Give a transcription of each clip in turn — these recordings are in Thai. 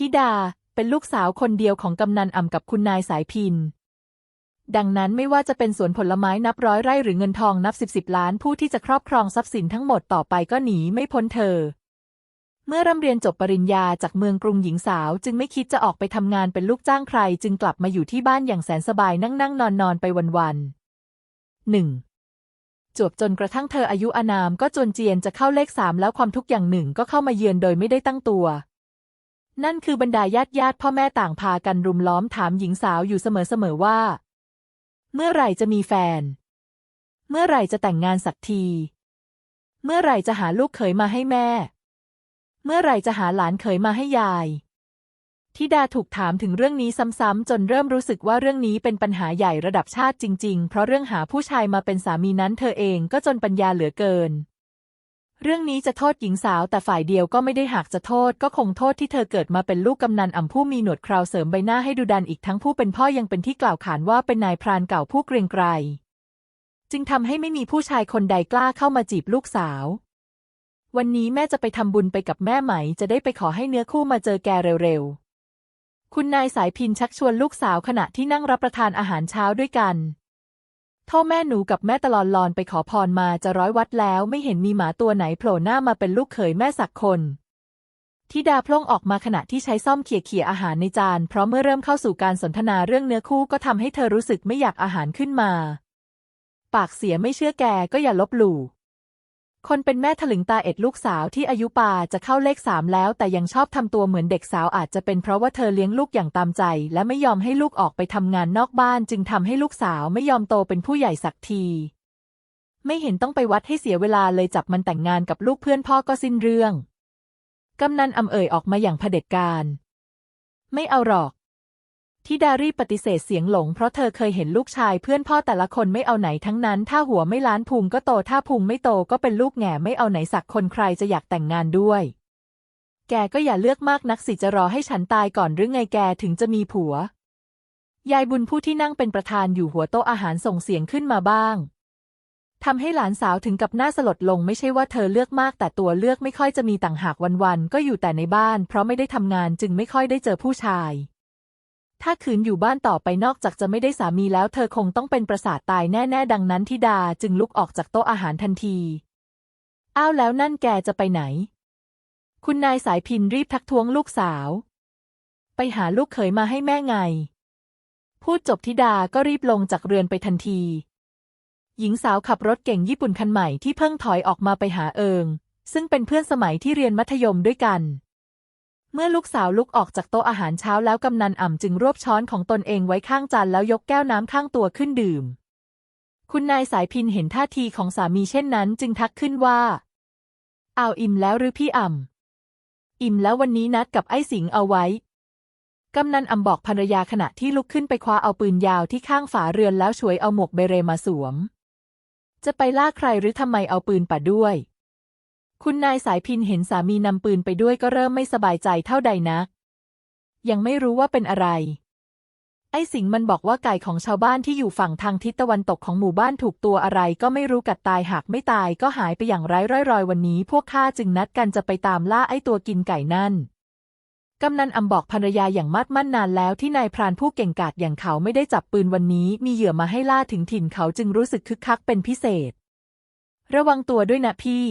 ธิดาเป็นลูกสาวคนเดียวของกำนันอ่ำกับคุณนายสายพิน ดังนั้นไม่ว่าจะเป็นสวนผลไม้นับร้อยไร่หรือเงินทองนับสิบสิบล้านผู้ที่จะครอบครองทรัพย์สินทั้งหมดต่อไปก็หนีไม่พ้นเธอ เมื่อร่ำเรียนจบปริญญาจากเมืองกรุงหญิงสาวจึงไม่คิดจะออกไปทำงานเป็นลูกจ้างใคร จึงกลับมาอยู่ที่บ้านอย่างแสนสบายนั่งนั่งนอนนอนไปวันๆหนึ่งจวบจนกระทั่งเธออายุอานามก็จนเจียนจะเข้าเลขสามแล้วความทุกข์อย่างหนึ่งก็เข้ามาเยือนโดยไม่ได้ตั้งตัว นั่นคือบรรดาญาติญาติพ่อแม่ต่างพากันรุมล้อมถามหญิงสาวอยู่เสมอๆว่า เมื่อไหร่จะมีแฟน เมื่อไหร่จะแต่งงานสักที เมื่อไหร่จะหาลูกเขยมาให้แม่ เมื่อไหร่จะหาหลานเขยมาให้ยายทิดาถูกถามถึงเรื่องนี้ซ้ำๆจนเริ่มรู้สึกว่าเรื่องนี้เป็นปัญหาใหญ่ระดับชาติจริง ๆ เพราะเรื่องหาผู้ชายมาเป็นสามีนั้นเธอเองก็จนปัญญาเหลือเกิน เรื่องนี้จะโทษหญิงสาวแต่ฝ่ายเดียวก็ไม่ได้หากจะโทษ ก็คงโทษที่เธอเกิดมาเป็นลูกกำนันอ่ำผู้มีหนวดเคราเสริมใบหน้าให้ดูดันอีกทั้งผู้เป็นพ่อยังเป็นที่กล่าวขานว่าเป็นนายพรานเก่าผู้เกรียงไกรจึงทำให้ไม่มีผู้ชายคนใดกล้าเข้ามาจีบลูกสาว วันนี้แม่จะไปทำบุญไปกับแม่ไหม จะได้ไปขอให้เนื้อคู่มาเจอแกเร็วๆ คุณนายสายพินชักชวนลูกสาวขณะที่นั่งรับประทานอาหารเช้าด้วยกัน ทษแม่หนูกับแม่ตลอดลอนไปขอพรมาจะร้อยวัดแล้วไม่เห็นมีหมาตัวไหนโผล่หน้ามาเป็นลูกเขยแม่สักคนทิดาพล่งออกมาขณะที่ใช้ซ่อมเขี่ยเขี่ยอาหารในจาน เพราะเมื่อเริ่มเข้าสู่การสนทนาเรื่องเนื้อคู่ก็ทำให้เธอรู้สึกไม่อยากอาหารขึ้นมา ปากเสียไม่เชื่อแกก็อย่าลบหลู่ คนเป็นแม่ถลึงตาเอ็ดลูกสาวที่อายุปาจะเข้าเลขสามแล้ว แต่ยังชอบทำตัวเหมือนเด็กสาวอาจจะเป็นเพราะว่าเธอเลี้ยงลูกอย่างตามใจ และไม่ยอมให้ลูกออกไปทำงานนอกบ้าน จึงทำให้ลูกสาวไม่ยอมโตเป็นผู้ใหญ่สักที ไม่เห็นต้องไปวัดให้เสียเวลาเลยจับมันแต่งงานกับลูกเพื่อนพ่อก็สิ้นเรื่องกำนันอำเอ่ยออกมาอย่างเผด็จการ ไม่เอาหรอก ทิดารีบปฏิเสธเสียงหลง เพราะเธอเคยเห็นลูกชายเพื่อนพ่อแต่ละคนไม่เอาไหนทั้งนั้น ถ้าหัวไม่ล้านพุงก็โต ถ้าพุงไม่โตก็เป็นลูกแง่ไม่เอาไหนสักคนใครจะอยากแต่งงานด้วย แกก็อย่าเลือกมากนักสิจะรอให้ฉันตายก่อนหรือไงแกถึงจะมีผัว ยายบุญผู้ที่นั่งเป็นประธานอยู่หัวโต๊ะอาหารส่งเสียงขึ้นมาบ้างทำให้หลานสาวถึงกับหน้าสลดลงไม่ใช่ว่าเธอเลือกมากแต่ตัวเลือกไม่ค่อยจะมีต่างหากวันๆก็อยู่แต่ในบ้าน เพราะไม่ได้ทำงานจึงไม่ค่อยได้เจอผู้ชาย ถ้าขืนอยู่บ้านต่อไปนอกจากจะไม่ได้สามีแล้ว เธอคงต้องเป็นประสาทตายแน่ ๆ ดังนั้นทิดาจึงลุกออกจากโต๊ะอาหารทันที อ้าวแล้วนั่นแกจะไปไหน คุณนายสายพินรีบทักท้วงลูกสาว ไปหาลูกเขยมาให้แม่ไง พูดจบทิดาก็รีบลงจากเรือนไปทันที หญิงสาวขับรถเก่งญี่ปุ่นคันใหม่ที่เพิ่งถอยออกมาไปหาเอิง ซึ่งเป็นเพื่อนสมัยที่เรียนมัธยมด้วยกัน เมื่อลูกสาวลุกออกจากโต๊ะอาหารเช้าแล้วกำนันอ่ำจึงรวบช้อนของตนเองไว้ข้างจานแล้วยกแก้วน้ำข้างตัวขึ้นดื่ม คุณนายสายพินเห็นท่าทีของสามีเช่นนั้น จึงทักขึ้นว่า เอาวอิ่มแล้วหรือพี่อ่ำอิ่มแล้ววันนี้นัดกับไอ้สิงเอาไว้ กำนันอ่ำบอกภรรยาขณะที่ลุกขึ้นไปคว้าเอาปืนยาวที่ข้างฝาเรือนแล้วช่วยเอาหมวกเบเรมาสวม จะไปล่าใครหรือทำไมเอาปืนป่าด้วย คุณนายสายพินเห็นสามีนำปืนไปด้วยก็เริ่มไม่สบายใจเท่าใดนัก ยังไม่รู้ว่าเป็นอะไร ไอ้สิงมันบอกว่าไก่ของชาวบ้านที่อยู่ฝั่งทางทิศตะวันตกของหมู่บ้านถูกตัวอะไรก็ไม่รู้กัดตายหากไม่ตายก็หายไปอย่างไร้ร่อยรอยวันนี้ พวกข้าจึงนัดกันจะไปตามล่าไอ้ตัวกินไก่นั่นกำนันอำบอกภรรยาอย่างมัดมั่นนานแล้วที่นายพรานผู้เก่งกาจอย่างเขาไม่ได้จับปืนวันนี้ มีเหยื่อมาให้ล่าถึงถิ่นเขาจึงรู้สึกคึกคักเป็นพิเศษ ระวังตัวด้วยนะพี่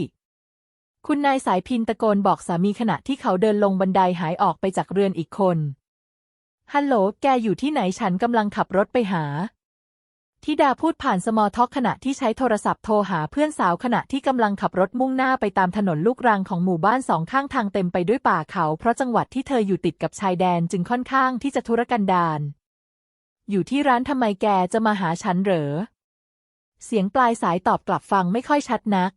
คุณนายสายพินตะโกนบอกสามีขณะที่เขาเดินลงบันไดหายออกไปจากเรือนอีกคน ฮัลโหล แกอยู่ที่ไหนฉันกำลังขับรถไปหา ทิดาพูดผ่านสมอท็อกขณะที่ใช้โทรศัพท์โทรหาเพื่อนสาวขณะที่กำลังขับรถมุ่งหน้าไปตามถนนลูกรังของหมู่บ้านสองข้างทางเต็มไปด้วยป่าเขา เพราะจังหวัดที่เธออยู่ติดกับชายแดนจึงค่อนข้างที่จะทุรกันดาร อยู่ที่ร้านทำไมแกจะมาหาฉันเหรอ เสียงปลายสายตอบกลับฟังไม่ค่อยชัดนัก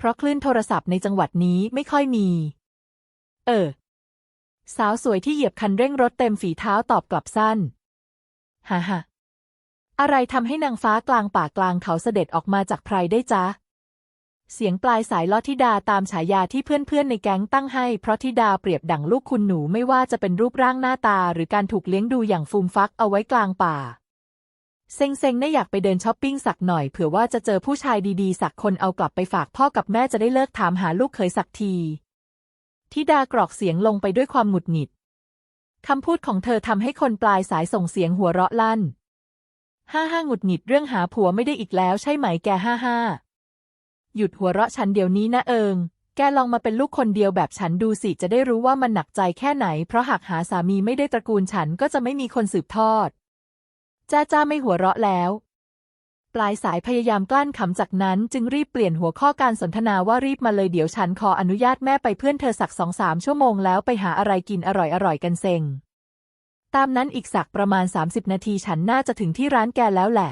เพราะคลื่นโทรศัพท์ในจังหวัดนี้ไม่ค่อยมี เออ สาวสวยที่เหยียบคันเร่งรถเต็มฝีเท้าตอบกลับสั้น ฮ่าฮ่าอะไรทำให้นางฟ้ากลางป่ากลางเขาเสด็จออกมาจากไพรได้จ๊ะ เสียงปลายสายลอธิดาตามฉายาที่เพื่อนๆในแก๊งตั้งให้ เพราะธิดาเปรียบดั่งลูกคุณหนูไม่ว่าจะเป็นรูปร่างหน้าตา หรือการถูกเลี้ยงดูอย่างฟูมฟักเอาไว้กลางป่า เซ็งๆน่าอยากไปเดินช้อปปิ้งสักหน่อยเผื่อว่าจะเจอผู้ชายดีๆ สักคนเอากลับไปฝากพ่อกับแม่จะได้เลิกถามหาลูกเคยสักทีธิดากรอกเสียงลงไปด้วยความหงุดหงิดคำพูดของเธอทำให้คนปลายสายส่งเสียงหัวเราะลั่น ห้าห้าหงุดหงิดเรื่องหาผัวไม่ได้อีกแล้วใช่ไหมแกห้าห้า หยุดหัวเราะฉันเดี๋ยวนี้นะเอิง แกลองมาเป็นลูกคนเดียวแบบฉันดูสิจะได้รู้ว่ามันหนักใจแค่ไหน เพราะหากหาสามีไม่ได้ตระกูลฉันก็จะไม่มีคนสืบทอด จ้าจ้าไม่หัวเราะแล้ว ปลายสายพยายามกลั้นขำจากนั้นจึงรีบเปลี่ยนหัวข้อการสนทนาว่ารีบมาเลยเดี๋ยวฉันขออนุญาตแม่ไปเพื่อนเธอสักสองสามชั่วโมงแล้วไปหาอะไรกินอร่อยอร่อยกันเซ็ง ตามนั้นอีกสักประมาณ 30 นาทีฉันน่าจะถึงที่ร้านแกแล้วแหละ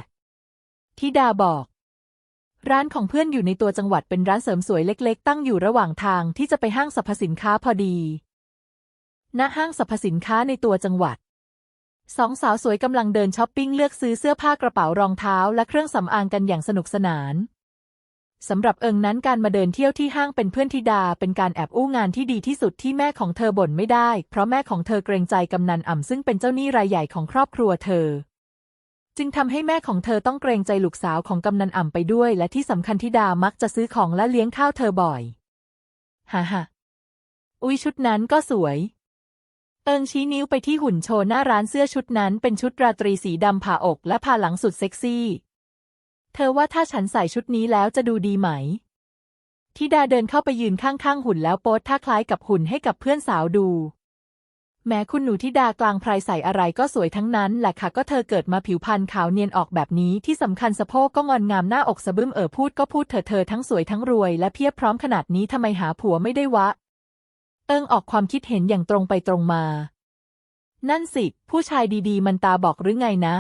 ทิดาบอกร้านของเพื่อนอยู่ในตัวจังหวัดเป็นร้านเสริมสวยเล็ก ๆ ตั้งอยู่ระหว่างทางที่จะไปห้างสรรพสินค้าพอดี ณ ห้างสรรพสินค้าในตัวจังหวัด สองสาวสวยกำลังเดินช้อปปิ้งเลือกซื้อเสื้อผ้ากระเป๋ารองเท้าและเครื่องสำอางกันอย่างสนุกสนานสำหรับเอิงนั้นการมาเดินเที่ยวที่ห้างเป็นเพื่อนธิดา เป็นการแอบอู้งานที่ดีที่สุดที่แม่ของเธอบ่นไม่ได้ เพราะแม่ของเธอเกรงใจกำนันอ่ำซึ่งเป็นเจ้าหนี้รายใหญ่ของครอบครัวเธอ จึงทำให้แม่ของเธอต้องเกรงใจลูกสาวของกำนันอ่ำไปด้วย และที่สำคัญธิดามักจะซื้อของและเลี้ยงข้าวเธอบ่อยฮ่าฮ่าอุ๊ยชุดนั้นก็สวย เอิงชี้นิ้วไปที่หุ่นโชว์หน้าร้านเสื้อชุดนั้นเป็นชุดราตรีสีดำผ่าอกและผ่าหลังสุดเซ็กซี่ เธอว่าถ้าฉันใส่ชุดนี้แล้วจะดูดีไหมทิดาเดินเข้าไปยืนข้างๆหุ่นแล้วโพสท่าคล้ายกับหุ่นให้กับเพื่อนสาวดู แม้คุณหนูทิดากลางพรายใส่อะไรก็สวยทั้งนั้นแหละค่ะก็เธอเกิดมาผิวพรรณขาวเนียนออกแบบนี้ที่สำคัญสะโพกก็งอนงามหน้าอกสะบึ้มเออพูดก็พูดเธอเธอทั้งสวยทั้งรวยและเพียบพร้อมขนาดนี้ทำไมหาผัวไม่ได้วะ เอิงออกความคิดเห็นอย่างตรงไปตรงมา นั่นสิ ผู้ชายดีๆ มันตาบอกหรือไงนะ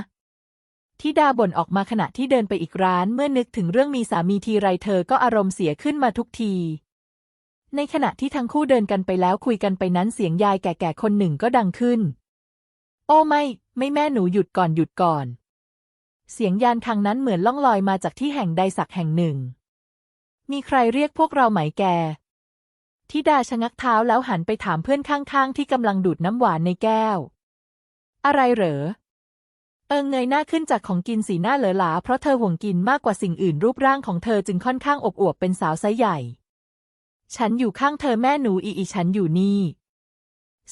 ทิดาบ่นออกมาขณะที่เดินไปอีกร้านเมื่อนึกถึงเรื่องมีสามีทีไรเธอก็อารมณ์เสียขึ้นมาทุกที ในขณะที่ทั้งคู่เดินกันไปแล้วคุยกันไปนั้นเสียงยายแก่ๆคนหนึ่งก็ดังขึ้น โอ้ไม่ ไม่แม่หนูหยุดก่อนหยุดก่อน เสียงยานคังนั้นเหมือนล่องลอยมาจากที่แห่งใดสักแห่งหนึ่ง มีใครเรียกพวกเราไหมแก ทิดาชะงักเท้าแล้วหันไปถามเพื่อนข้างๆ ที่กำลังดูดน้ำหวานในแก้ว อะไรเหรอ เอิงเงยหน้าขึ้นจากของกินสีหน้าเหลอหลาเพราะเธอห่วงกินมากกว่าสิ่งอื่นรูปร่างของเธอจึงค่อนข้างอบอวบเป็นสาวไซส์ใหญ่ ฉันอยู่ข้างเธอแม่หนูอีอีฉันอยู่นี่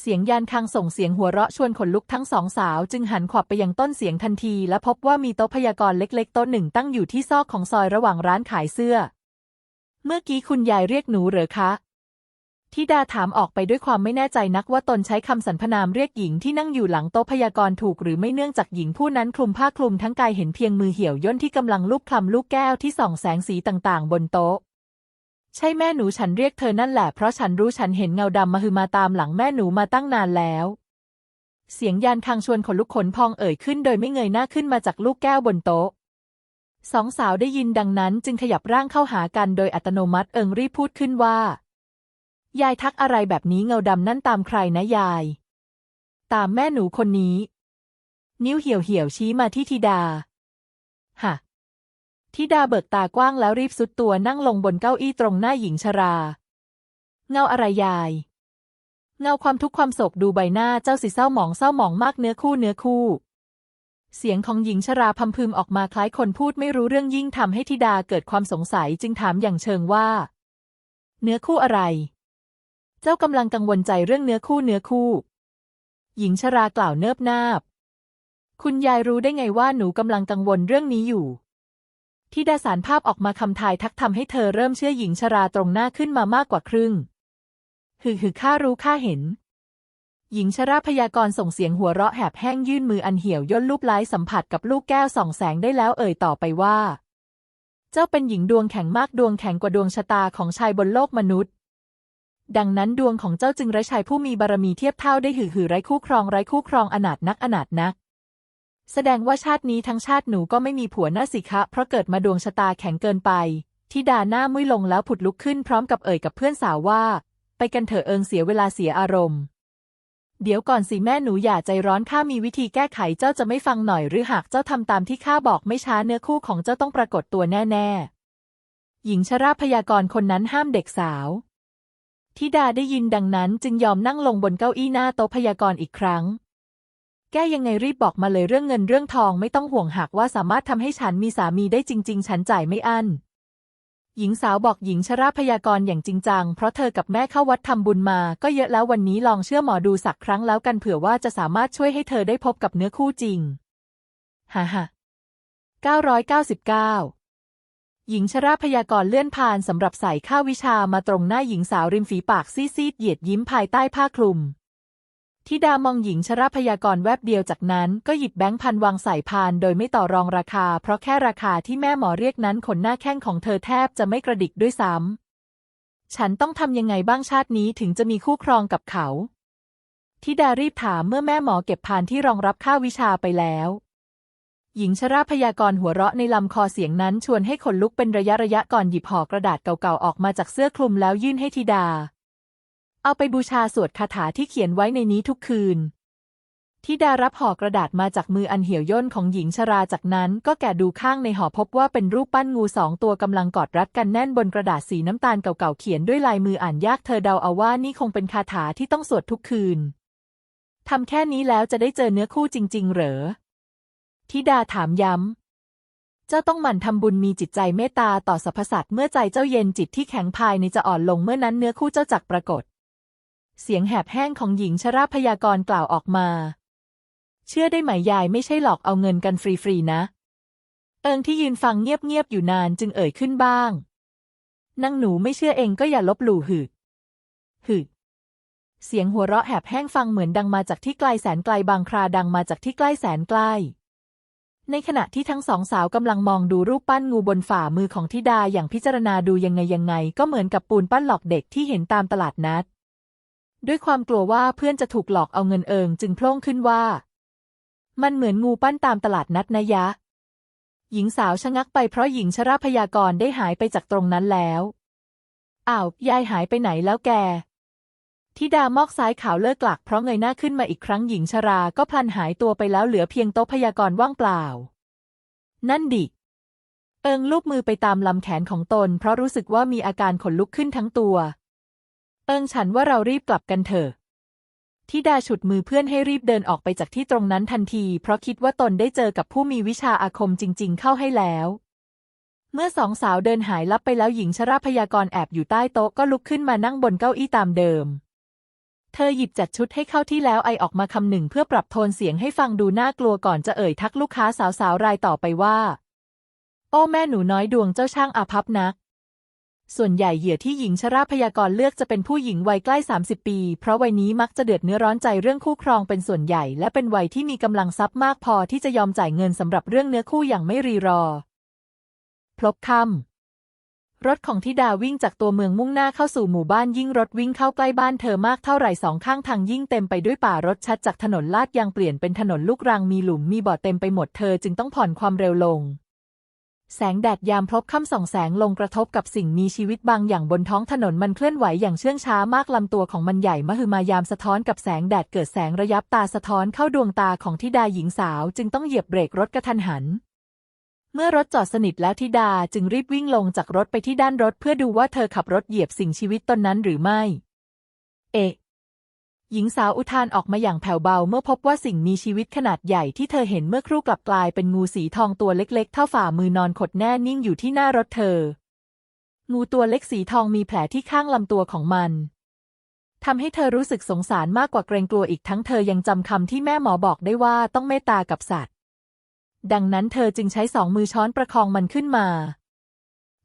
เสียงยานคังส่งเสียงหัวเราะชวนขนลุกทั้งสองสาวจึงหันขวับไปยังต้นเสียงทันที และพบว่ามีโต๊ะพยากรณ์เล็กๆโต๊ะหนึ่งตั้งอยู่ที่ซอกของซอยระหว่างร้านขายเสื้อ เมื่อกี้คุณยายเรียกหนูเหรอคะ ทิดาถามออกไปด้วยความไม่แน่ใจนักว่าตนใช้คำสรรพนามเรียกหญิงที่นั่งอยู่หลังโต๊ะพยากรณ์ถูกหรือไม่เนื่องจากหญิงผู้นั้นคลุมผ้าคลุมทั้งกายเห็นเพียงมือเหี่ยวย่นที่กำลังลูบคลำลูกแก้วที่ส่องแสงสีต่างๆ บนโต๊ะ ใช่แม่หนูฉันเรียกเธอนั่นแหละเพราะฉันรู้ฉันเห็นเงาดำมาฮือมาตามหลังแม่หนูมาตั้งนานแล้ว เสียงยานคังชวนขนลุกขนพองเอ่ยขึ้นโดยไม่เงยหน้าขึ้นมาจากลูกแก้วบนโต๊ะสองสาวได้ยินดังนั้นจึงขยับร่างเข้าหากันโดยอัตโนมัติเอิงรีพูดขึ้นว่า ยายทักอะไรแบบนี้เงาดำนั่นตามใครนะยาย ตามแม่หนูคนนี้ นิ้วเหี่ยวเหี่ยวๆชี้มาที่ธิดา ฮะธิดาเบิกตากว้างแล้วรีบสุดตัวนั่งลงบนเก้าอี้ตรงหน้าหญิงชรา เงาอะไรยาย เงาความทุกข์ความโศกดูใบหน้าเจ้าสิเศร้าหมองเศร้าหมองมากเนื้อคู่เนื้อคู่ เสียงของหญิงชราพำพึมออกมาคล้ายคนพูดไม่รู้เรื่องยิ่งทำให้ธิดาเกิดความสงสัยจึงถามอย่างเชิงว่า เนื้อคู่อะไร จ้ากำลังกังวลใจเรื่องเนื้อคู่เนื้อคู่ หญิงชรากล่าวเนิบนาบ คุณยายรู้ได้ไงว่าหนูกำลังกังวลเรื่องนี้อยู่ที่ดาสารภาพออกมาคำทายทักทำให้เธอเริ่มเชื่อหญิงชราตรงหน้าขึ้นมามากกว่าครึ่ง หือหือข้ารู้ข้าเห็น หญิงชราพยากรส่งเสียงหัวเราะแหบแห้งยื่นมืออันเหี่ยวย่นลูบไล้สัมผัสกับลูกแก้วส่องแสงได้แล้วเอ่ยต่อไปว่า เจ้าเป็นหญิงดวงแข็งมากดวงแข็งกว่าดวงชะตาของชายบนโลกมนุษย์ ดังนั้นดวงของเจ้าจึงไร้ชายผู้มีบารมีเทียบเท่าได้หือหือไร้คู่ครองไร้คู่ครองอนาถนักอนาถนัก แสดงว่าชาตินี้ทั้งชาติหนูก็ไม่มีผัวหน้าสิคะ เพราะเกิดมาดวงชะตาแข็งเกินไปทิดาหน้ามุ้ยลงแล้วผุดลุกขึ้นพร้อมกับเอ่ยกับเพื่อนสาวว่า ไปกันเถอะเอิงเสียเวลาเสียอารมณ์ เดี๋ยวก่อนสิแม่หนูอย่าใจร้อนข้ามีวิธีแก้ไขเจ้าจะไม่ฟังหน่อยหรือหากเจ้าทำตามที่ข้าบอกไม่ช้าเนื้อคู่ของเจ้าต้องปรากฏตัวแน่ๆหญิงชราพยากรณ์คนนั้นห้ามเด็กสาว ทิดาได้ยินดังนั้นจึงยอมนั่งลงบนเก้าอี้หน้าโต๊ะพยากรณ์อีกครั้ง แกยังไงรีบบอกมาเลยเรื่องเงินเรื่องทองไม่ต้องห่วงหากว่าสามารถทำให้ฉันมีสามีได้จริง ๆ ฉันจ่ายไม่อั้น หญิงสาวบอกหญิงชราพยากรณ์อย่างจริงจัง เพราะเธอกับแม่เข้าวัดทำบุญมา ก็เยอะแล้ววันนี้ลองเชื่อหมอดูสักครั้งแล้วกันเผื่อว่าจะสามารถช่วยให้เธอได้พบกับเนื้อคู่จริง ฮ่าฮ่า999 หญิงชราพยากรเลื่อนผ่านสำหรับใส่ข้าวิชามาตรงหน้าหญิงสาวริมฝีปากซีดๆเหยียดยิ้มภายใต้ผ้าคลุมทิดามองหญิงชราพยากรแวบเดียวจากนั้นก็หยิบแบงค์พันวางใส่พานโดยไม่ต่อรองราคา เพราะแค่ราคาที่แม่หมอเรียกนั้นขนหน้าแข้งของเธอแทบจะไม่กระดิกด้วยซ้ำฉันต้องทำยังไงบ้างชาตินี้ถึงจะมีคู่ครองกับเขาทิดารีบถามเมื่อแม่หมอเก็บพานที่รองรับค่าวิชาไปแล้ว หญิงชราพยากรณ์หัวเราะในลำคอเสียงนั้นชวนให้ขนลุกเป็นระยะระยะก่อนหยิบห่อกระดาษเก่าๆออกมาจากเสื้อคลุมแล้วยื่นให้ธิดา เอาไปบูชาสวดคาถาที่เขียนไว้ในนี้ทุกคืนธิดารับห่อกระดาษมาจากมืออันเหี่ยวย่นของหญิงชราจากนั้นก็แกะดูข้างในห่อพบว่าเป็นรูปปั้นงูสองตัวกำลังกอดรัดกันแน่นบนกระดาษสีน้ำตาลเก่าๆเขียนด้วยลายมืออ่านยากเธอเดาเอาว่านี่คงเป็นคาถาที่ต้องสวดทุกคืนทำแค่นี้แล้วจะได้เจอเนื้อคู่จริง ๆ เหรอ ธิดาถามย้ำ เจ้าต้องหมั่นทำบุญมีจิตใจเมตตาต่อสรรพสัตว์เมื่อใจเจ้าเย็นจิตที่แข็งภายในจะอ่อนลงเมื่อนั้นเนื้อคู่เจ้าจักปรากฏ เสียงแหบแห้งของหญิงชราพยากรกล่าวออกมา เชื่อได้ไหมยายไม่ใช่หลอกเอาเงินกันฟรีๆนะ เอิงที่ยืนฟังเงียบๆอยู่นานจึงเอ่ยขึ้นบ้างนางหนูไม่เชื่อเองก็อย่าลบหลู่หึหึเสียงหัวเราะแหบแห้งฟังเหมือนดังมาจากที่ไกลแสนไกลบางคราดังมาจากที่ใกล้แสนใกล้ ในขณะที่ทั้งสองสาวกำลังมองดูรูปปั้นงูบนฝ่ามือของธิดาอย่างพิจารณาดูยังไงยังไง ก็เหมือนกับปูนปั้นหลอกเด็กที่เห็นตามตลาดนัด ด้วยความกลัวว่าเพื่อนจะถูกหลอกเอาเงินเอิงจึงโพล่งขึ้นว่า มันเหมือนงูปั้นตามตลาดนัดนะยะ หญิงสาวชะงักไปเพราะหญิงชราพยากรได้หายไปจากตรงนั้นแล้วอ้าวยายหายไปไหนแล้วแก ทิดามอกซ้ายขาวเลิกกลักเพราะเงยหน้าขึ้นมาอีกครั้งหญิงชราก็พลันหายตัวไปแล้วเหลือเพียงโต๊ะพยากรณ์ว่างเปล่า นั่นดิ เอิงลูบมือไปตามลำแขนของตน เพราะรู้สึกว่ามีอาการขนลุกขึ้นทั้งตัว เอิงฉันว่าเรารีบกลับกันเถอะทิดาฉุดมือเพื่อนให้รีบเดินออกไปจากที่ตรงนั้นทันที เพราะคิดว่าตนได้เจอกับผู้มีวิชาอาคมจริง ๆ เข้าให้แล้ว เมื่อสองสาวเดินหายลับไปแล้วหญิงชราพยากรแอบอยู่ใต้โต๊ะก็ลุกขึ้นมานั่งบนเก้าอี้ตามเดิม เธอหยิบจัดชุดให้เข้าที่แล้วไอออกมาคำหนึ่งเพื่อปรับโทนเสียงให้ฟังดูน่ากลัวก่อนจะเอ่ยทักลูกค้าสาวๆรายต่อไปว่า โอ้แม่หนูน้อยดวงเจ้าช่างอาภัพนัก ส่วนใหญ่เหยื่อที่หญิงชราพยากรเลือกจะเป็นผู้หญิงวัยใกล้ 30 ปี เพราะวัยนี้มักจะเดือดเนื้อร้อนใจเรื่องคู่ครองเป็นส่วนใหญ่ และเป็นวัยที่มีกำลังทรัพย์มากพอที่จะยอมจ่ายเงินสำหรับเรื่องเนื้อคู่อย่างไม่รีรอพลบค่ำ รถของธิดาวิ่งจากตัวเมืองมุ่งหน้าเข้าสู่หมู่บ้านยิ่งรถวิ่งเข้าใกล้บ้านเธอมากเท่าไหร่สองข้างทางยิ่งเต็มไปด้วยป่ารถชัดจากถนนลาดยางเปลี่ยนเป็นถนนลูกรังมีหลุมมีบ่อเต็มไปหมดเธอจึงต้องผ่อนความเร็วลง แสงแดดยามพลบค่ำส่องแสงลงกระทบกับสิ่งมีชีวิตบางอย่างบนท้องถนนมันเคลื่อนไหวอย่างเชื่องช้ามากลำตัวของมันใหญ่มหึมายามสะท้อนกับแสงแดดเกิดแสงระยับตาสะท้อนเข้าดวงตาของธิดาหญิงสาว จึงต้องเหยียบเบรกรถกระทันหัน เมื่อรถจอดสนิทแล้วธิดาจึงรีบวิ่งลงจากรถไปที่ด้านรถเพื่อดูว่าเธอขับรถเหยียบสิ่งชีวิตตนนั้นหรือไม่ เอะหญิงสาวอุทานออกมาอย่างแผ่วเบาเมื่อพบว่าสิ่งมีชีวิตขนาดใหญ่ที่เธอเห็นเมื่อครู่กลับกลายเป็นงูสีทองตัวเล็กๆ เท่าฝ่ามือนอนขดแน่นิ่งอยู่ที่หน้ารถเธอ งูตัวเล็กสีทองมีแผลที่ข้างลำตัวของมันทำให้เธอรู้สึกสงสารมากกว่าเกรงกลัวอีกทั้งเธอยังจำคำที่แม่หมอบอกได้ว่าต้องเมตตากับสัตว์ ดังนั้นเธอจึงใช้สองมือช้อนประคองมันขึ้นมา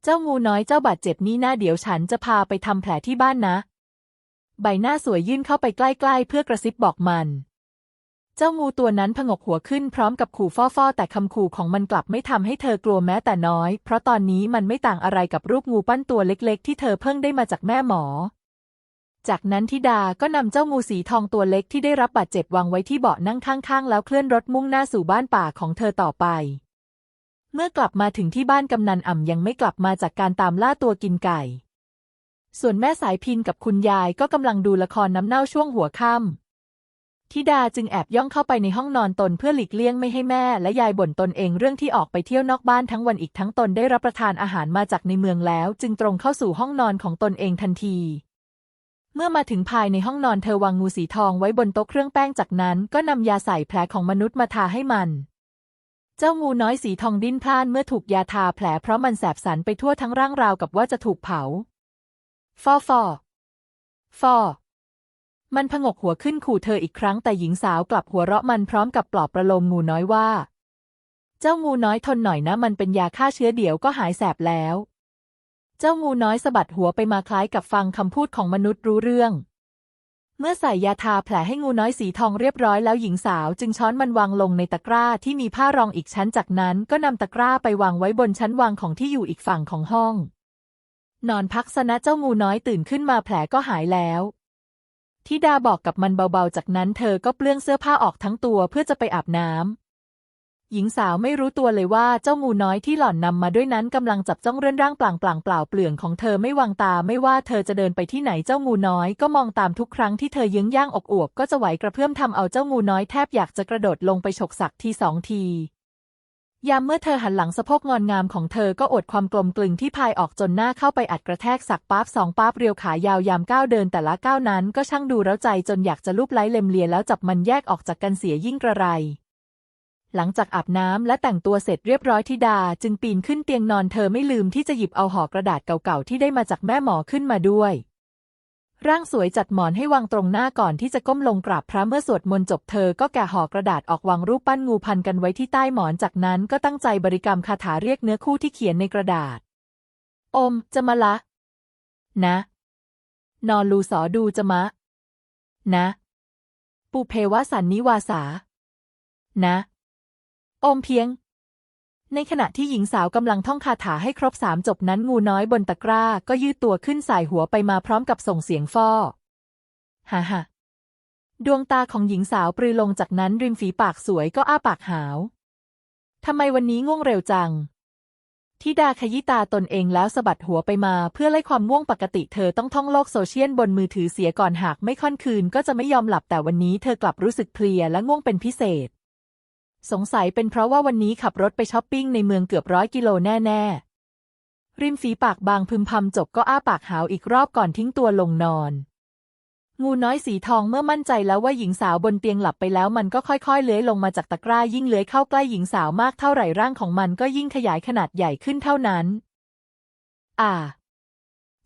เจ้างูน้อยเจ้าบาดเจ็บนี่นะเดี๋ยวฉันจะพาไปทำแผลที่บ้านนะ ใบหน้าสวยยื่นเข้าไปใกล้ๆ เพื่อกระซิบบอกมัน เจ้างูตัวนั้นผงกหัวขึ้นพร้อมกับขู่ฟ่อๆแต่คำขู่ของมันกลับไม่ทำให้เธอกลัวแม้แต่น้อย เพราะตอนนี้มันไม่ต่างอะไรกับรูปงูปั้นตัวเล็กๆ ที่เธอเพิ่งได้มาจากแม่หมอ จากนั้นธิดาก็นำเจ้างูสีทองตัวเล็กที่ได้รับบาดเจ็บวางไว้ที่เบาะนั่งข้างๆ แล้วเคลื่อนรถมุ่งหน้าสู่บ้านป่าของเธอต่อไป เมื่อกลับมาถึงที่บ้านกำนันอ่ำยังไม่กลับมาจากการตามล่าตัวกินไก่ ส่วนแม่สายพินกับคุณยายก็กำลังดูละครน้ำเน่าช่วงหัวค่ำธิดาจึงแอบย่องเข้าไปในห้องนอนตนเพื่อหลีกเลี่ยงไม่ให้แม่และยายบ่นตนเองเรื่องที่ออกไปเที่ยวนอกบ้านทั้งวันอีกทั้งตนได้รับประทานอาหารมาจากในเมืองแล้ว จึงตรงเข้าสู่ห้องนอนของตนเองทันที เมื่อมาถึงภายในห้องนอนเธอวางงูสีทองไว้บนโต๊ะเครื่องแป้งจากนั้นก็นำยาใส่แผลของมนุษย์มาทาให้มัน เจ้างูน้อยสีทองดิ้นพล่านเมื่อถูกยาทาแผลเพราะมันแสบสันไปทั่วทั้งร่างราวกับว่าจะถูกเผา ฟอฟอฟอมันผงกหัวขึ้นขู่เธออีกครั้งแต่หญิงสาวกลับหัวเราะมันพร้อมกับปลอบประโลมงูน้อยว่า เจ้างูน้อยทนหน่อยนะมันเป็นยาฆ่าเชื้อเดี๋ยวก็หายแสบแล้ว เจ้างูน้อยสะบัดหัวไปมาคล้ายกับฟังคำพูดของมนุษย์รู้เรื่อง เมื่อใส่ยาทาแผลให้งูน้อยสีทองเรียบร้อยแล้วหญิงสาวจึงช้อนมันวางลงในตะกร้าที่มีผ้ารองอีกชั้นจากนั้นก็นำตะกร้าไปวางไว้บนชั้นวางของที่อยู่อีกฝั่งของห้อง นอนพักสนะเจ้างูน้อยตื่นขึ้นมาแผลก็หายแล้วทิดาบอกกับมันเบาๆ จากนั้นเธอก็เปลื้องเสื้อผ้าออกทั้งตัวเพื่อจะไปอาบน้ำ หญิงสาวไม่รู้ตัวเลยว่าเจ้างูน้อยที่หล่อนนำมาด้วยนั้นกำลังจับจ้องเรื่อนร่างปล่างปล่างเปล่าเปลืองของเธอไม่วางตาไม่ว่าเธอจะเดินไปที่ไหนเจ้างูน้อยก็มองตามทุกครั้งที่เธอยื้องย่างอกอวบก็จะไหวกระเพื่อมทำเอาเจ้างูน้อยแทบอยากจะกระโดดลงไปฉกสักทีสองที ยามเมื่อเธอหันหลังสะโพกงอนงามของเธอก็อดความกลมกลึงที่พายออกจนหน้าเข้าไปอัดกระแทกสักปั๊บสองปั๊บเรียวขายาวยามก้าวเดินแต่ละก้าวนั้นก็ช่างดูแล้วใจจนอยากจะลูบไล้เล็มเลียแล้วจับมันแยกออกจากกันเสียยิ่งกระไร หลังจากอาบน้ำและแต่งตัวเสร็จเรียบร้อยธิดา จึงปีนขึ้นเตียงนอนเธอไม่ลืมที่จะหยิบเอาห่อกระดาษเก่าๆที่ได้มาจากแม่หมอขึ้นมาด้วย ร่างสวยจัดหมอนให้วางตรงหน้าก่อนที่จะก้มลงกราบพระเมื่อสวดมนต์จบเธอก็แกะห่อกระดาษออกวางรูปปั้นงูพันกันไว้ที่ใต้หมอนจากนั้นก็ตั้งใจบริกรรมคาถาเรียกเนื้อคู่ที่เขียนในกระดาษ อมจะมาละ นะ นอนลูสอดูจะมะ นะ ปูเพวสันนิวาสา นะ อมเพียง ในขณะที่หญิงสาวกำลังท่องคาถาให้ครบสามจบนั้นงูน้อยบนตะกร้าก็ยืดตัวขึ้นสายหัวไปมาพร้อมกับส่งเสียงฟอฮ่าฮ่าดวงตาของหญิงสาวปรือลงจากนั้นริมฝีปากสวยก็อ้าปากหาว ทำไมวันนี้ง่วงเร็วจังทิดาขยี้ตาตนเองแล้วสะบัดหัวไปมาเพื่อไล่ความง่วงปกติเธอต้องท่องโลกโซเชียลบนมือถือเสียก่อนหากไม่ค่อนคืนก็จะไม่ยอมหลับแต่วันนี้เธอกลับรู้สึกเพลียและง่วงเป็นพิเศษ สงสัยเป็นเพราะว่าวันนี้ขับรถไปช้อปปิ้งในเมืองเกือบร้อยกิโลแน่ๆ ริมฝีปากบางพึมพำจบก็อ้าปากหาวอีกรอบก่อนทิ้งตัวลงนอน งูน้อยสีทองเมื่อมั่นใจแล้วว่าหญิงสาวบนเตียงหลับไปแล้วมันก็ค่อยๆ เลื้อยลงมาจากตะกร้ายิ่งเลื้อยเข้าใกล้หญิงสาวมากเท่าไหร่ร่างของมันก็ยิ่งขยายขนาดใหญ่ขึ้นเท่านั้น อ่า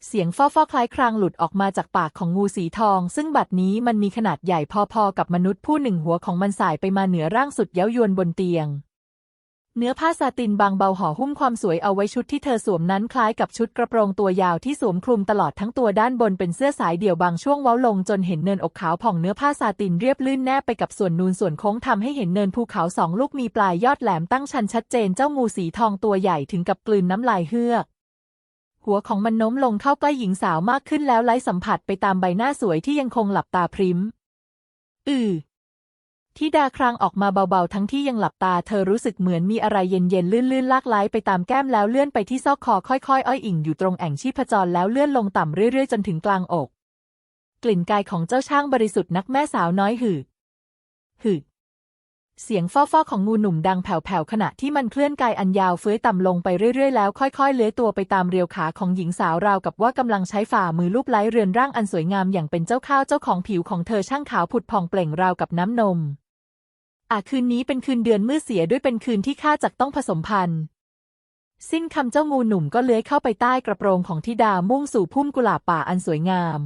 เสียงฟ้อฟ้อคล้ายครางหลุดออกมาจากปากของงูสีทอง ซึ่งบัดนี้มันมีขนาดใหญ่พอๆกับมนุษย์ผู้หนึ่งหัวของมันสายไปมาเหนือร่างสุดเย้ายวนบนเตียง เนื้อผ้าซาตินบางเบาห่อหุ้มความสวยเอาไว้ชุดที่เธอสวมนั้นคล้ายกับชุดกระโปรงตัวยาวที่สวมคลุมตลอดทั้งตัวด้านบนเป็นเสื้อสายเดี่ยวบางช่วงเว้าลงจนเห็นเนินอกขาวผ่องเนื้อผ้าซาตินเรียบลื่นแนบไปกับส่วนนูนส่วนโค้งทำให้เห็นเนินภูเขาสองลูกมีปลายยอดแหลมตั้งชันชัดเจนเจ้างูสีทองตัวใหญ่ถึงกับกลืนน้ำลายเฮือก หัวของมันโน้มลงเข้าใกล้หญิงสาวมากขึ้นแล้วไล้สัมผัสไปตามใบหน้าสวยที่ยังคงหลับตาพริมอือทิดาครางออกมาเบาๆ ทั้งที่ยังหลับตาเธอรู้สึกเหมือนมีอะไรเย็นๆ ลื่นๆ ลากไหลไปตามแก้มแล้วเลื่อนไปที่ซอกคอค่อยๆ อ้อยอิ่งอยู่ตรงแอ่งชีพจรแล้วเลื่อนลงต่ำเรื่อยๆ จนถึงกลางอก กลิ่นกายของเจ้าช่างบริสุทธิ์นักแม่สาวน้อยหืดหืด เสียงฟ้อๆของงูหนุ่มดังแผ่วๆขณะที่มันเคลื่อนกายอันยาวเฟื้อยต่ำลงไปเรื่อยๆแล้วค่อยๆ เลื้อยตัวไปตามเรียวขาของหญิงสาวราวกับว่ากำลังใช้ฝ่ามือลูบไล้เรือนร่างอันสวยงามอย่างเป็นเจ้าข้าวเจ้าของผิวของเธอช่างขาวผุดผ่องเปล่งราวกับน้ำนมอะคืนนี้เป็นคืนเดือนมืดเสียด้วยเป็นคืนที่ข้าจักต้องผสมพันธุ์ สิ้นคำเจ้างูหนุ่มก็เลื้อยเข้าไปใต้กระโปรงของทิดามุ่งสู่พุ่มกุหลาบป่าอันสวยงาม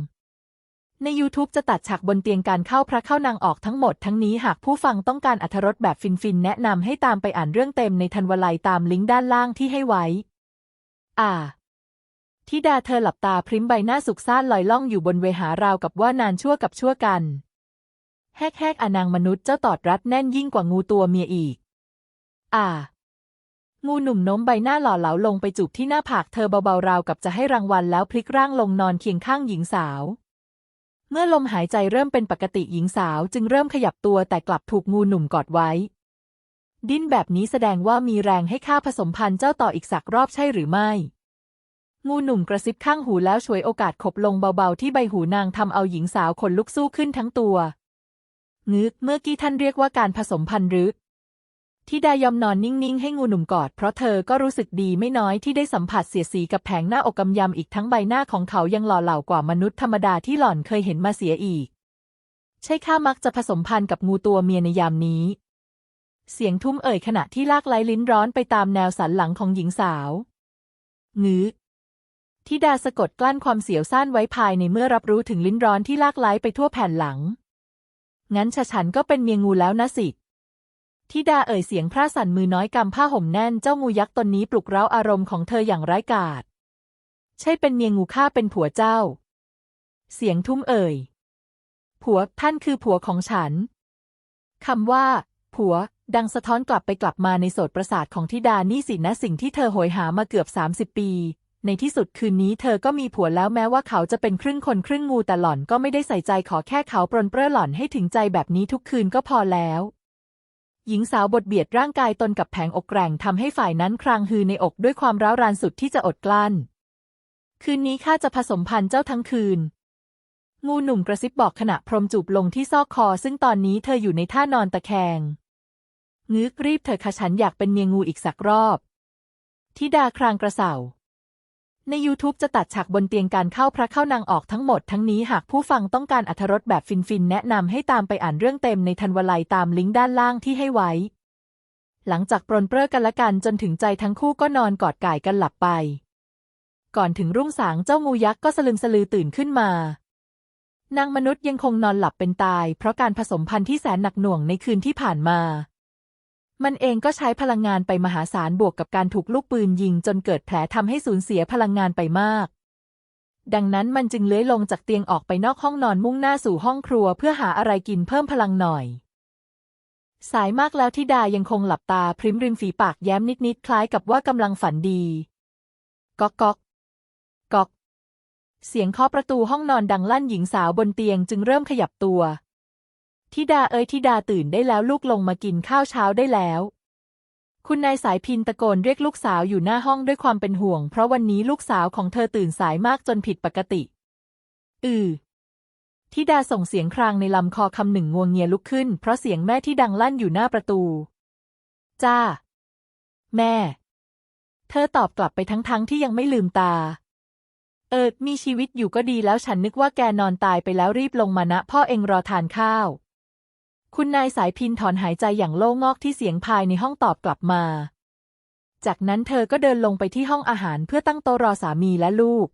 ใน YouTube จะตัดฉากบนเตียงการเข้าพระเข้านางออกทั้งหมดทั้งนี้หากผู้ฟังต้องการอรรถรสแบบฟินๆ แนะนำให้ตามไปอ่านเรื่องเต็มในทันวลัยตามลิงก์ด้านล่างที่ให้ไว้ อ่าทิดาเธอหลับตาพริ้มใบหน้าสุขซ่านลอยล่องอยู่บนเวหาราวกับว่านานชั่วกับชั่วกัน แฮกแฮกอนางมนุษย์เจ้าตอดรัดแน่นยิ่งกว่างูตัวเมียอีก อ่า งูหนุ่มโน้มใบหน้าหล่อเหลาลงไปจูบที่หน้าผากเธอเบาๆราวกับจะให้รางวัลแล้วพลิกร่างลงนอนเคียงข้างหญิงสาว เมื่อลมหายใจเริ่มเป็นปกติหญิงสาวจึงเริ่มขยับตัวแต่กลับถูกงูหนุ่มกอดไว้ ดิ้นแบบนี้แสดงว่ามีแรงให้ข้าผสมพันธุ์เจ้าต่ออีกสักรอบใช่หรือไม่ งูหนุ่มกระซิบข้างหูแล้วฉวยโอกาสขบลงเบาๆที่ใบหูนางทำเอาหญิงสาวขนลุกสู้ขึ้นทั้งตัวงึกเมื่อกี้ท่านเรียกว่าการผสมพันธุ์หรือ ทิดายอมนอนนิ่งๆ ให้งูหนุ่มกอด เพราะเธอก็รู้สึกดีไม่น้อยที่ได้สัมผัสเสียสีกับแผงหน้าอกกำยำอีกทั้งใบหน้าของเขายังหล่อเหลากว่ามนุษย์ธรรมดาที่หล่อนเคยเห็นมาเสียอีก ใช่ข้ามักจะผสมพันธุ์กับงูตัวเมียในยามนี้ เสียงทุ้มเอ่ยขณะที่ลากไล้ลิ้นร้อนไปตามแนวสันหลังของหญิงสาวงื้อทิดาสะกดกลั้นความเสียวซ่านไว้ภายในเมื่อรับรู้ถึงลิ้นร้อนที่ลากไล้ไปทั่วแผ่นหลัง งั้นฉะฉันก็เป็นเมียงูแล้วนะสิ ทิดาเอ่ยเสียงพระสั่นมือน้อยกำผ้าห่มแน่นเจ้างูยักษ์ตนนี้ปลุกเร้าอารมณ์ของเธออย่างร้ายกาจ ใช่เป็นเมียงูข้าเป็นผัวเจ้า เสียงทุ้มเอ่ย ผัวท่านคือผัวของฉัน คำว่า ผัว ดังสะท้อนกลับไปกลับมาในโสตประสาทของทิดานี่สินะสิ่งที่เธอโหยหามาเกือบ 30 ปี ในที่สุดคืนนี้เธอก็มีผัวแล้วแม้ว่าเขาจะเป็นครึ่งคนครึ่งงูแต่หล่อนก็ไม่ได้ใส่ใจขอแค่เขาปรนเปื้อหล่อนให้ถึงใจแบบนี้ทุกคืนก็พอแล้ว หญิงสาวบทเบียดร่างกายตนกับแผงอกแกร่งทำให้ฝ่ายนั้นครางฮือในอกด้วยความร้าวรานสุดที่จะอดกลั้น คืนนี้ข้าจะผสมพันธุ์เจ้าทั้งคืน งูหนุ่มกระซิบบอกขณะพรมจูบลงที่ซอกคอ ซึ่งตอนนี้เธออยู่ในท่านอนตะแคงงึกรีบเธอคะฉันอยากเป็นเมียงูอีกสักรอบ ทิดาครางกระเสา ใน YouTube จะตัดฉากบนเตียงการเข้าพระเข้านางออกทั้งหมดทั้งนี้หากผู้ฟังต้องการอรรถรสแบบฟินๆ แนะนำให้ตามไปอ่านเรื่องเต็มในทันวลัยตามลิงก์ด้านล่างที่ให้ไว้ หลังจากปรนเปร้อกันละกันจนถึงใจทั้งคู่ก็นอนกอดก่ายกันหลับไป ก่อนถึงรุ่งสางเจ้างูยักษ์ก็สลึมสลือตื่นขึ้นมานางมนุษย์ยังคงนอนหลับเป็นตาย เพราะการผสมพันธุ์ที่แสนหนักหน่วงในคืนที่ผ่านมา มันเองก็ใช้พลังงานไปมหาศาลบวกกับการถูกลูกปืนยิงจนเกิดแผลทำให้สูญเสียพลังงานไปมาก ดังนั้นมันจึงเลื้อยลงจากเตียงออกไปนอกห้องนอนมุ่งหน้าสู่ห้องครัวเพื่อหาอะไรกินเพิ่มพลังหน่อย สายมากแล้วที่ดายังคงหลับตาพริมริมฝีปากแย้มนิดๆคล้ายกับว่ากำลังฝันดีก๊อกก๊อกก๊อกเสียงเคาะประตูห้องนอนดังลั่นหญิงสาวบนเตียงจึงเริ่มขยับตัว ทิดาเอ้ยทิดาตื่นได้แล้วลูกลงมากินข้าวเช้าได้แล้ว คุณนายสายพินตะโกนเรียกลูกสาวอยู่หน้าห้องด้วยความเป็นห่วง เพราะวันนี้ลูกสาวของเธอตื่นสายมากจนผิดปกติ อือทิดาส่งเสียงครางในลำคอคำหนึ่งงวงเงียลุกขึ้น เพราะเสียงแม่ที่ดังลั่นอยู่หน้าประตู จ้า แม่ เธอตอบกลับไปทั้งๆทที่ยังไม่ลืมตา เออ มีชีวิตอยู่ก็ดีแล้วฉันนึกว่าแกนอนตายไปแล้วรีบลงมานะ พ่อเองรอทานข้าว คุณนายสายพินถอนหายใจอย่างโล่งอกที่เสียงภายในห้องตอบกลับมา จากนั้นเธอก็เดินลงไปที่ห้องอาหารเพื่อตั้งโต๊ะรอสามีและลูก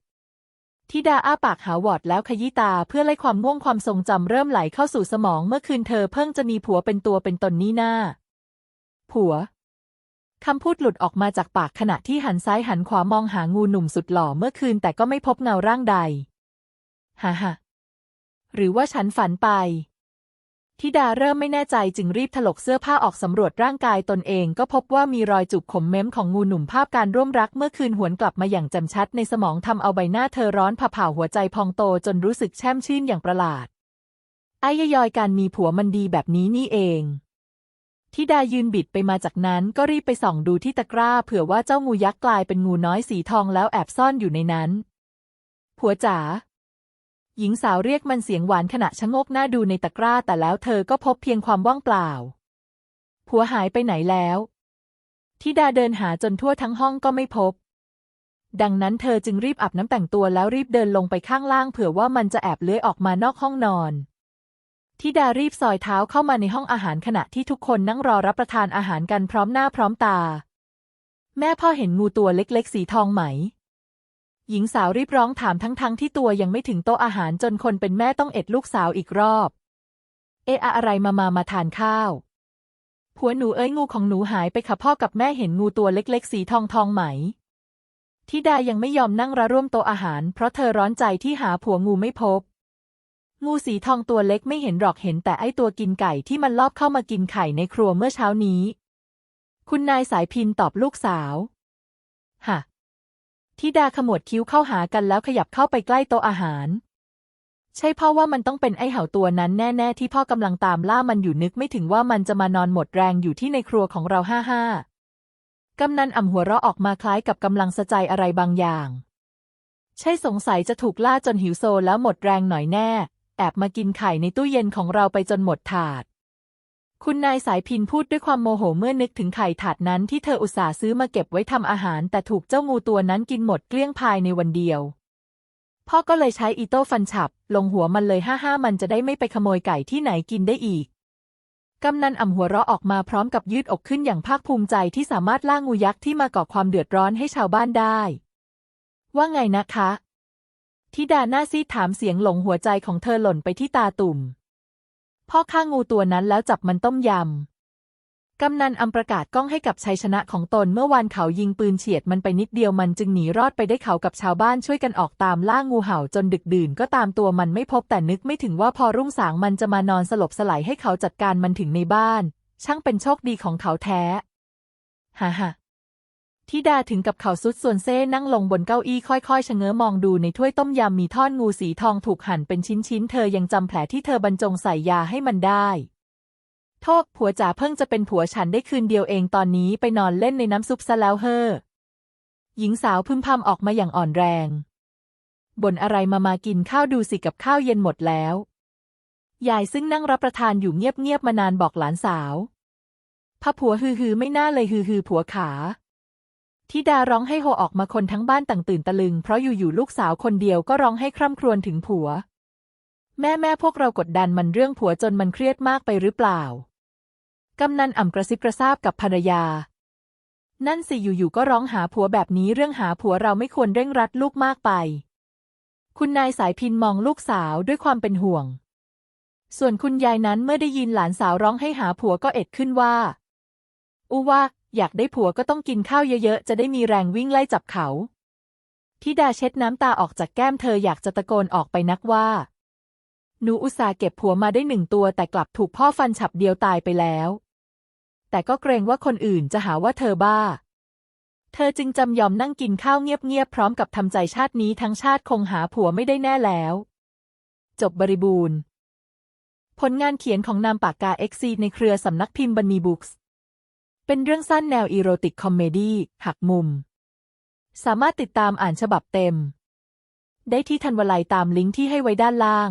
ทิดาอ้าปากหาวอดแล้วขยี้ตาเพื่อไล่ความง่วงความทรงจำเริ่มไหลเข้าสู่สมองเมื่อคืนเธอเพิ่งจะมีผัวเป็นตัวเป็นตนนี่หน้า ผัวคำพูดหลุดออกมาจากปากขณะที่หันซ้ายหันขวามองหางูหนุ่มสุดหล่อเมื่อคืนแต่ก็ไม่พบเงาร่างใด ฮ่าฮ่าหรือว่าฉันฝันไป ทิดาเริ่มไม่แน่ใจจึงรีบถลกเสื้อผ้าออกสำรวจร่างกายตนเองก็พบว่ามีรอยจุกขมเม้มของงูหนุ่มภาพการร่วมรักเมื่อคืนหวนกลับมาอย่างจำชัดในสมองทำเอาใบหน้าเธอร้อนผ่าเผาหัวใจพองโตจนรู้สึกแช่มชื่นอย่างประหลาดไอ้ยอยการมีผัวมันดีแบบนี้นี่เองทิดายืนบิดไปมาจากนั้นก็รีบไปส่องดูที่ตะกร้า เผื่อว่าเจ้างูยักษ์กลายเป็นงูน้อยสีทองแล้วแอบซ่อนอยู่ในนั้น ผัวจ๋า หญิงสาวเรียกมันเสียงหวานขณะชะงกหน้าดูในตะกร้า แต่แล้วเธอก็พบเพียงความว่างเปล่า ผัวหายไปไหนแล้วทิดาเดินหาจนทั่วทั้งห้องก็ไม่พบ ดังนั้นเธอจึงรีบอาบน้ำแต่งตัวแล้วรีบเดินลงไปข้างล่าง เผื่อว่ามันจะแอบเลื้อยออกมานอกห้องนอนทิดารีบซอยเท้าเข้ามาในห้องอาหารขณะที่ทุกคนนั่งรอรับประทานอาหารกันพร้อมหน้าพร้อมตา แม่พ่อเห็นงูตัวเล็กๆ สีทองไหม หญิงสาวรีบร้องถามทั้งๆทที่ตัวยังไม่ถึงโต๊ะอาหารจนคนเป็นแม่ต้องเอ็ดลูกสาวอีกรอบ เอะอะไรมามามาทานข้าว ผัวหนูเอ้ยงูของหนูหายไปค่ะพ่อกับแม่เห็นงูตัวเล็กๆ สีทองทองไหมทิดายังไม่ยอมนั่งระร่วมโต๊ะอาหาร เพราะเธอร้อนใจที่หาผัวงูไม่พบ งูสีทองตัวเล็กไม่เห็นหรอกเห็นแต่ไอตัวกินไก่ที่มันลอบเข้ามากินไข่ในครัวเมื่อเช้านี้ คุณนายสายพินตอบลูกสาว ฮะ ทิดาขมวดคิ้วเข้าหากันแล้วขยับเข้าไปใกล้โต๊ะอาหาร ใช่พ่อว่ามันต้องเป็นไอเห่าตัวนั้นแน่ ๆ ที่พ่อกำลังตามล่ามันอยู่นึกไม่ถึงว่ามันจะมานอนหมดแรงอยู่ที่ในครัวของเราห้าห้ากำนันอ่ำหัวเราะออกมาคล้ายกับกำลังสะใจอะไรบางอย่าง ใช่สงสัยจะถูกล่าจนหิวโซแล้วหมดแรงหน่อยแน่ แอบมากินไข่ในตู้เย็นของเราไปจนหมดถาด คุณนายสายพินพูดด้วยความโมโหเมื่อนึกถึงไข่ถาดนั้นที่เธออุตส่าห์ซื้อมาเก็บไว้ทำอาหาร แต่ถูกเจ้างูตัวนั้นกินหมดเกลี้ยงภายในวันเดียว พ่อก็เลยใช้อีโต้ฟันฉับ ลงหัวมันเลยห้าห้ามันจะได้ไม่ไปขโมยไก่ที่ไหนกินได้อีกกำนันอ่ำหัวเราะออกมาพร้อมกับยืดอกขึ้นอย่างภาคภูมิใจที่สามารถล่างูยักษ์ที่มาก่อความเดือดร้อนให้ชาวบ้านได้ ว่าไงนะคะ ทิดาหน้าซีดถามเสียงหลงหัวใจของเธอหล่นไปที่ตาตุ่ม พ่อฆ่างูตัวนั้นแล้วจับมันต้มยำ กำนันอำประกาศก้องให้กับชัยชนะของตนเมื่อวานเขายิงปืนเฉียดมันไปนิดเดียวมันจึงหนีรอดไปได้เขากับชาวบ้านช่วยกันออกตามล่างูเห่าจนดึกดื่นก็ตามตัวมันไม่พบแต่นึกไม่ถึงว่าพอรุ่งสางมันจะมานอนสลบสลายให้เขาจัดการมันถึงในบ้าน ช่างเป็นโชคดีของเขาแท้ ฮ่าฮ่า ทิดาถึงกับเข่าสุดส่วนเซ่นั่งลงบนเก้าอี้ค่อยๆชะเง้อมองดูในถ้วยต้มยำมีท่อนงูสีทองถูกหั่นเป็นชิ้นๆ เธอยังจำแผลที่เธอบรรจงใส่ยาให้มันได้โทษผัวจ๋าเพิ่งจะเป็นผัวฉันได้คืนเดียวเองตอนนี้ไปนอนเล่นในน้ำซุปซะแล้วเฮ้อหญิงสาวพึมพำออกมาอย่างอ่อนแรงบ่นอะไรมามากินข้าวดูสิกับข้าวเย็นหมดแล้ว ยายซึ่งนั่งรับประทานอยู่เงียบๆมานานบอกหลานสาวพะผัวฮือฮือไม่น่าเลยฮือฮือผัวขา ทิดาร้องให้โฮออกมาคนทั้งบ้านต่างตื่นตะลึง เพราะอยู่ๆลูกสาวคนเดียวก็ร้องให้คร่ำครวญถึงผัว แม่แม่พวกเรากดดันมันเรื่องผัวจนมันเครียดมากไปหรือเปล่า กำนันอ่ำกระซิบกระซาบกับภรรยา นั่นสิอยู่ๆก็ร้องหาผัวแบบนี้เรื่องหาผัวเราไม่ควรเร่งรัดลูกมากไป คุณนายสายพินมองลูกสาวด้วยความเป็นห่วง ส่วนคุณยายนั้นเมื่อได้ยินหลานสาวร้องให้หาผัวก็เอ็ดขึ้นว่าอูว่า อยากได้ผัวก็ต้องกินข้าวเยอะๆ จะได้มีแรงวิ่งไล่จับเขาทิดาเช็ดน้ำตาออกจากแก้มเธออยากจะตะโกนออกไปนักว่า หนูอุตส่าห์เก็บผัวมาได้หนึ่งตัวแต่กลับถูกพ่อฟันฉับเดียวตายไปแล้ว แต่ก็เกรงว่าคนอื่นจะหาว่าเธอบ้า เธอจึงจำยอมนั่งกินข้าวเงียบๆพร้อมกับทำใจชาตินี้ทั้งชาติคงหาผัวไม่ได้แน่แล้ว จบบริบูรณ์ ผลงานเขียนของนามปากกาเอ็กซีในเครือสำนักพิมพ์บันนีบุ๊กส์ เป็นเรื่องสั้นแนวอีโรติกคอมเมดี้หักมุม สามารถติดตามอ่านฉบับเต็ม ได้ที่ทันวลัยตามลิงก์ที่ให้ไว้ด้านล่าง